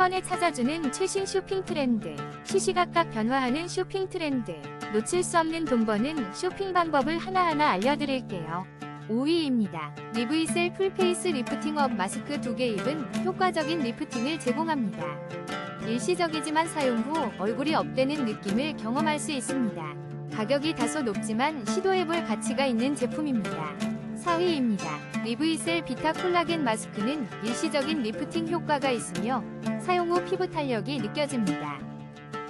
번에 찾아주는 최신 쇼핑 트렌드, 시시각각 변화하는 쇼핑 트렌드, 놓칠 수 없는 돈 버는 쇼핑 방법을 하나하나 알려드릴게요. 5위입니다. 리브이셀 풀페이스 리프팅업 마스크 2개 입은 효과적인 리프팅을 제공합니다. 일시적이지만 사용 후 얼굴이 업되는 느낌을 경험할 수 있습니다. 가격이 다소 높지만 시도해볼 가치가 있는 제품입니다. 4위입니다. 리브이셀 비타 콜라겐 마스크는 일시적인 리프팅 효과가 있으며 사용 후 피부 탄력이 느껴집니다.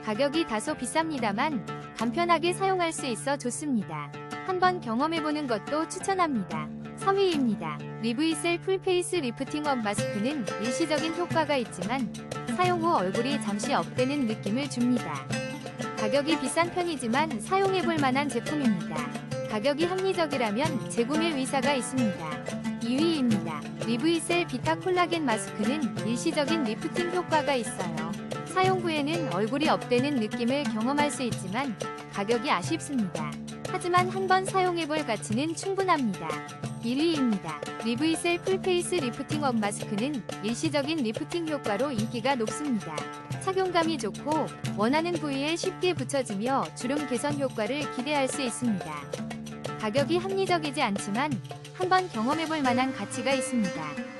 가격이 다소 비쌉니다만 간편하게 사용할 수 있어 좋습니다. 한번 경험해보는 것도 추천합니다. 3위입니다. 리브이셀 풀페이스 리프팅업 마스크는 일시적인 효과가 있지만 사용 후 얼굴이 잠시 업되는 느낌을 줍니다. 가격이 비싼 편이지만 사용해볼 만한 제품입니다. 가격이 합리적이라면 재구매 의사가 있습니다. 2위입니다. 리브이셀 비타 콜라겐 마스크는 일시적인 리프팅 효과가 있어요. 사용 후에는 얼굴이 업되는 느낌을 경험할 수 있지만 가격이 아쉽습니다. 하지만 한번 사용해볼 가치는 충분합니다. 1위입니다. 리브이셀 풀페이스 리프팅 업 마스크는 일시적인 리프팅 효과로 인기가 높습니다. 착용감이 좋고 원하는 부위에 쉽게 붙여지며 주름 개선 효과를 기대할 수 있습니다. 가격이 합리적이지 않지만 한번 경험해볼 만한 가치가 있습니다.